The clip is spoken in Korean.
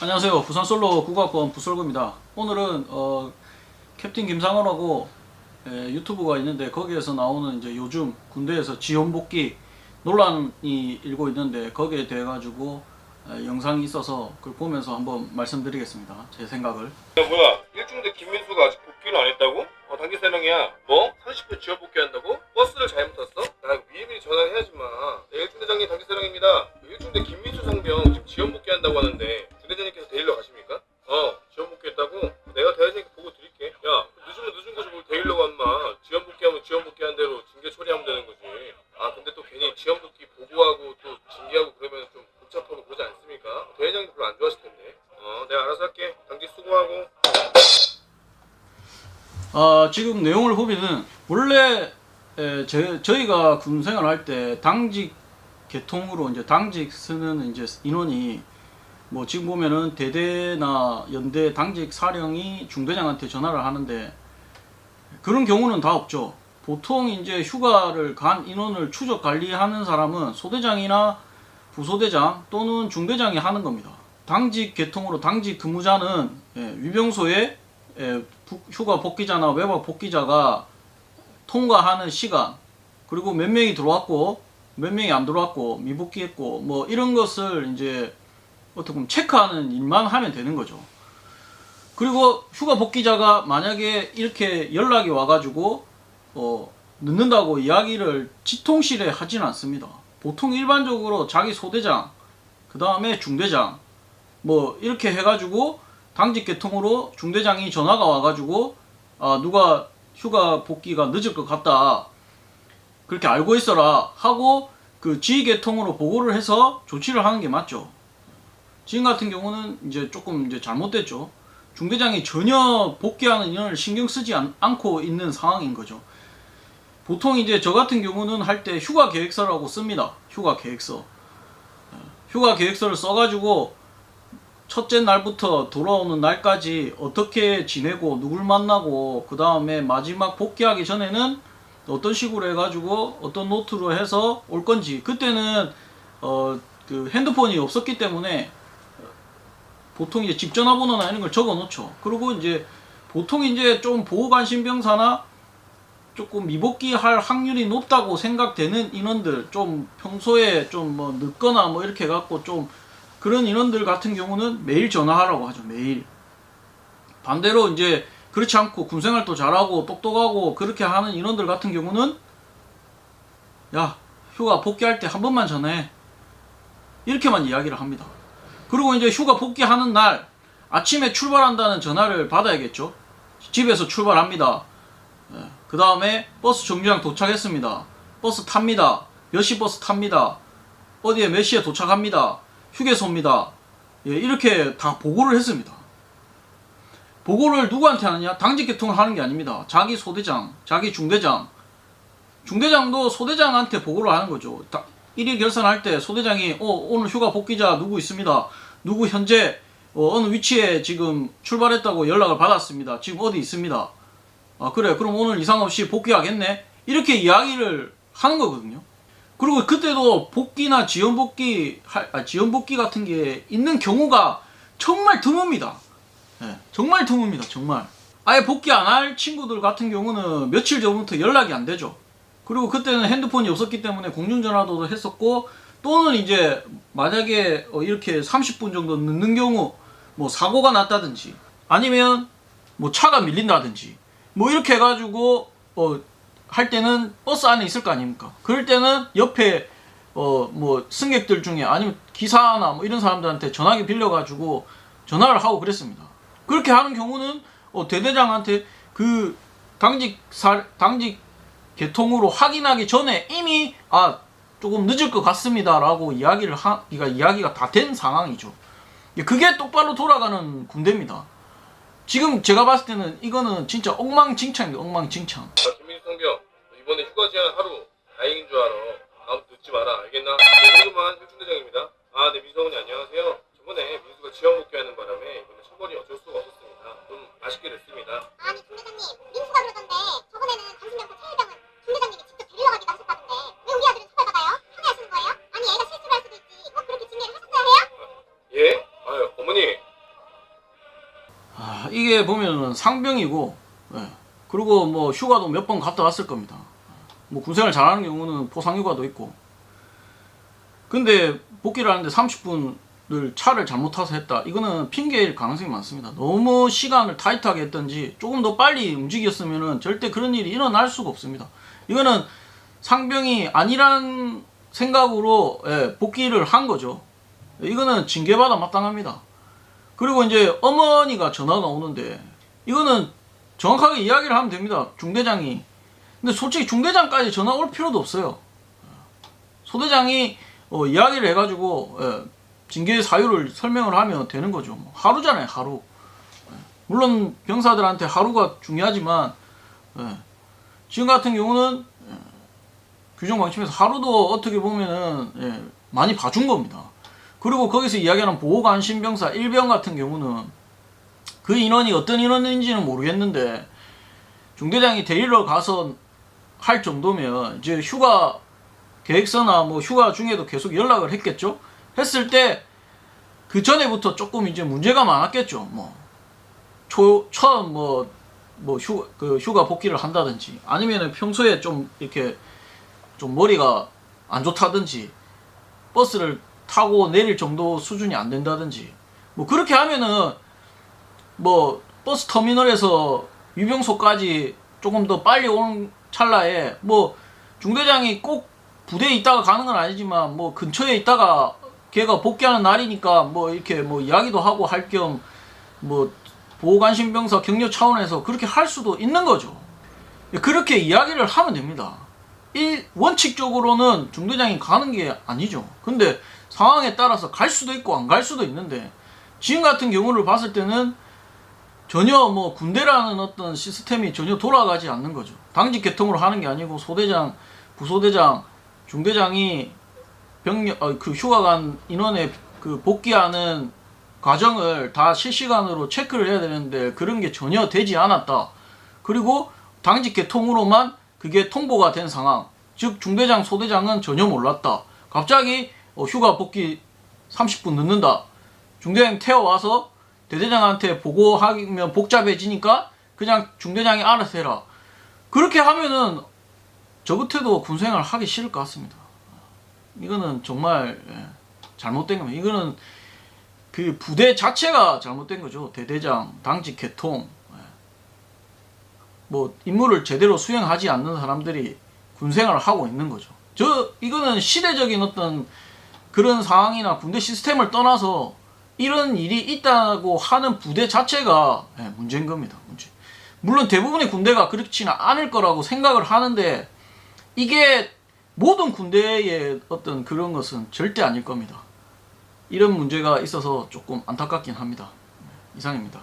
안녕하세요. 부산 솔로 국악권 부솔구입니다. 오늘은 어, 캡틴 김상원하고 에, 유튜브가 있는데 거기에서 나오는 이제 요즘 군대에서 지원 복귀 논란이 일고 있는데 거기에 대해 가지고 에, 영상이 있어서 그걸 보면서 한번 말씀드리겠습니다. 제 생각을. 야 뭐야 일중대 김민수가 아직 복귀를 안 했다고? 어 단기 세령이야 뭐? 30분 지원 복귀한다고? 아, 지금 내용을 보면은 원래 에, 제, 저희가 군 생활할 때 당직 계통으로 이제 당직 쓰는 이제 인원이 뭐 지금 보면은 대대나 연대 당직 사령이 중대장한테 전화를 하는데 그런 경우는 다 없죠. 보통 이제 휴가를 간 인원을 추적 관리하는 사람은 소대장이나 부소대장 또는 중대장이 하는 겁니다. 당직 계통으로 당직 근무자는 예, 위병소에 예, 부- 휴가 복귀자나 외박 복귀자가 통과하는 시간 그리고 몇 명이 들어왔고 몇 명이 안 들어왔고 미복귀했고 뭐 이런 것을 이제 어떻게 보면 체크하는 일만 하면 되는 거죠. 그리고 휴가 복귀자가 만약에 이렇게 연락이 와가지고 어, 늦는다고 이야기를 지통실에 하진 않습니다. 보통 일반적으로 자기 소대장, 그 다음에 중대장, 뭐 이렇게 해가지고 당직 계통으로 중대장이 전화가 와가지고 아 누가 휴가 복귀가 늦을 것 같다 그렇게 알고 있어라 하고 그 지휘 계통으로 보고를 해서 조치를 하는 게 맞죠. 지금 같은 경우는 이제 조금 이제 잘못됐죠. 중대장이 전혀 복귀하는 인원을 신경 쓰지 않, 않고 있는 상황인 거죠. 보통 이제 저 같은 경우는 할 때 휴가 계획서라고 씁니다. 휴가 계획서. 어, 휴가 계획서를 써가지고 첫째 날부터 돌아오는 날까지 어떻게 지내고 누굴 만나고 그 다음에 마지막 복귀하기 전에는 어떤 식으로 해가지고 어떤 노트로 해서 올 건지 그때는 어 그 핸드폰이 없었기 때문에 보통 이제 집 전화번호나 이런 걸 적어 놓죠. 그리고 이제 보통 이제 좀 보호관심병사나 조금 미복귀 할 확률이 높다고 생각되는 인원들 좀 평소에 좀 뭐 늦거나 뭐 이렇게 해갖고 좀 그런 인원들 같은 경우는 매일 전화하라고 하죠. 매일. 반대로 이제 그렇지 않고 군생활도 잘하고 똑똑하고 그렇게 하는 인원들 같은 경우는 야 휴가 복귀할 때 한 번만 전화해. 이렇게만 이야기를 합니다. 그리고 이제 휴가 복귀하는 날 아침에 출발한다는 전화를 받아야겠죠. 집에서 출발합니다. 그 다음에 버스 정류장 도착했습니다. 버스 탑니다. 몇 시 버스 탑니다. 어디에 몇 시에 도착합니다. 휴게소입니다. 예, 이렇게 다 보고를 했습니다. 보고를 누구한테 하느냐? 당직 개통을 하는 게 아닙니다. 자기 소대장, 자기 중대장. 중대장도 소대장한테 보고를 하는 거죠. 다- 일일 결산할 때 소대장이 어, 오늘 휴가 복귀자 누구 있습니다. 누구 현재 어, 느 위치에 지금 출발했다고 연락을 받았습니다. 지금 어디 있습니다. 아 그래 그럼 오늘 이상 없이 복귀하겠네 이렇게 이야기를 하는 거거든요 그리고 그때도 복귀나 지연 복귀 할- 아, 지연 복귀 같은 게 있는 경우가 정말 드뭅니다. 예, 정말 드뭅니다 정말. 아예 복귀 안 할 친구들 같은 경우는 며칠 전부터 연락이 안 되죠. 그리고 그때는 핸드폰이 없었기 때문에 공중전화도 했었고 또는 이제 만약에 어, 이렇게 30분 정도 늦는 경우 뭐 사고가 났다든지 아니면 뭐 차가 밀린다든지 뭐 이렇게 해가지고 어 할 때는 버스 안에 있을 거 아닙니까? 그럴 때는 옆에 어 뭐 승객들 중에 아니면 기사나 뭐 이런 사람들한테 전화기 빌려가지고 전화를 하고 그랬습니다. 그렇게 하는 경우는 어 대대장한테 그 당직 사 당직 개통으로 확인하기 전에 이미 아 조금 늦을 것 같습니다라고 이야기를 하기가 이야기가 다 된 상황이죠. 그게 똑바로 돌아가는 군대입니다. 지금 제가 봤을 때는 이거는 진짜 엉망진창이에요, 엉망진창. 휴가 제한 하루 다행인 줄 알아 다음 늦지 마라 알겠나? 궁금한 혈중대장입니다 아 네 민성훈이 안녕하세요 저번에 민수가 지원 복귀하는 바람에 이번에 처벌이 어쩔 수가 없었습니다 좀 아쉽게 됐습니다 아니 중대장님 민수가 그러던데 저번에는 명사 최일병은 중대장님이 직접 데리러 가기도 하셨다던데 왜 우리 아들은 처벌받아요? 항의하시는 거예요? 아니 애가 실수를 할 수도 있지 꼭 그렇게 징계를 하셨어야 해요? 예? 아유 어머니 이게 보면은 상병이고 예. 그리고 뭐 휴가도 몇 번 갔다 왔을 겁니다. 뭐 군생활 잘하는 경우는 포상휴가도 있고. 근데 복귀를 하는데 30분을 차를 잘못 타서 했다. 이거는 핑계일 가능성이 많습니다. 너무 시간을 타이트하게 했던지 조금 더 빨리 움직였으면은 절대 그런 일이 일어날 수가 없습니다. 이거는 상병이 아니란 생각으로 예, 복귀를 한 거죠. 이거는 징계받아 마땅합니다. 그리고 이제 어머니가 전화가 오는데 이거는 정확하게 이야기를 하면 됩니다. 중대장이. 근데 솔직히 중대장까지 전화 올 필요도 없어요. 소대장이 어, 이야기를 해가지고 예, 징계 사유를 설명을 하면 되는 거죠. 뭐 하루잖아요, 하루. 예, 물론 병사들한테 하루가 중요하지만 예, 지금 같은 경우는 예, 규정 방침에서 하루도 어떻게 보면은 예, 많이 봐준 겁니다. 그리고 거기서 이야기하는 보호관심병사 1병 같은 경우는 그 인원이 어떤 인원인지는 모르겠는데 중대장이 데리러 가서 할 정도면 이제 휴가 계획서나 뭐 휴가 중에도 계속 연락을 했겠죠. 했을 때 그 전에부터 조금 이제 문제가 많았겠죠. 뭐 초, 처음 뭐, 뭐 휴, 그 휴가 복귀를 한다든지 아니면은 평소에 좀 이렇게 좀 머리가 안 좋다든지 버스를 타고 내릴 정도 수준이 안 된다든지 뭐 그렇게 하면은 뭐 버스 터미널에서 유병소까지 조금 더 빨리 오는 찰나에 뭐 중대장이 꼭 부대에 있다가 가는 건 아니지만 뭐 근처에 있다가 걔가 복귀하는 날이니까 뭐 이렇게 뭐 이야기도 하고 할 겸 뭐 보호관심병사 격려 차원에서 그렇게 할 수도 있는 거죠. 그렇게 이야기를 하면 됩니다. 이 원칙적으로는 중대장이 가는 게 아니죠. 근데 상황에 따라서 갈 수도 있고 안 갈 수도 있는데 지금 같은 경우를 봤을 때는 전혀 뭐 군대라는 어떤 시스템이 전혀 돌아가지 않는 거죠. 당직 개통으로 하는 게 아니고 소대장, 부소대장, 중대장이 병력 어, 그 휴가 간 인원의 그 복귀하는 과정을 다 실시간으로 체크를 해야 되는데 그런 게 전혀 되지 않았다. 그리고 당직 개통으로만 그게 통보가 된 상황. 즉 중대장, 소대장은 전혀 몰랐다. 갑자기 어, 휴가 복귀 30분 늦는다. 중대장 태워와서 대대장한테 보고하면 복잡해지니까 그냥 중대장이 알아서 해라. 그렇게 하면은 저 끝에도 군생활 하기 싫을 것 같습니다. 이거는 정말 예, 잘못된 겁니다. 이거는 그 부대 자체가 잘못된 거죠. 대대장, 당직 개통. 예. 뭐 임무를 제대로 수행하지 않는 사람들이 군생활을 하고 있는 거죠. 저 이거는 시대적인 어떤 그런 상황이나 군대 시스템을 떠나서 이런 일이 있다고 하는 부대 자체가 예, 문제인 겁니다. 문제. 물론 대부분의 군대가 그렇지는 않을 거라고 생각을 하는데 이게 모든 군대의 어떤 그런 것은 절대 아닐 겁니다. 이런 문제가 있어서 조금 안타깝긴 합니다. 네, 이상입니다.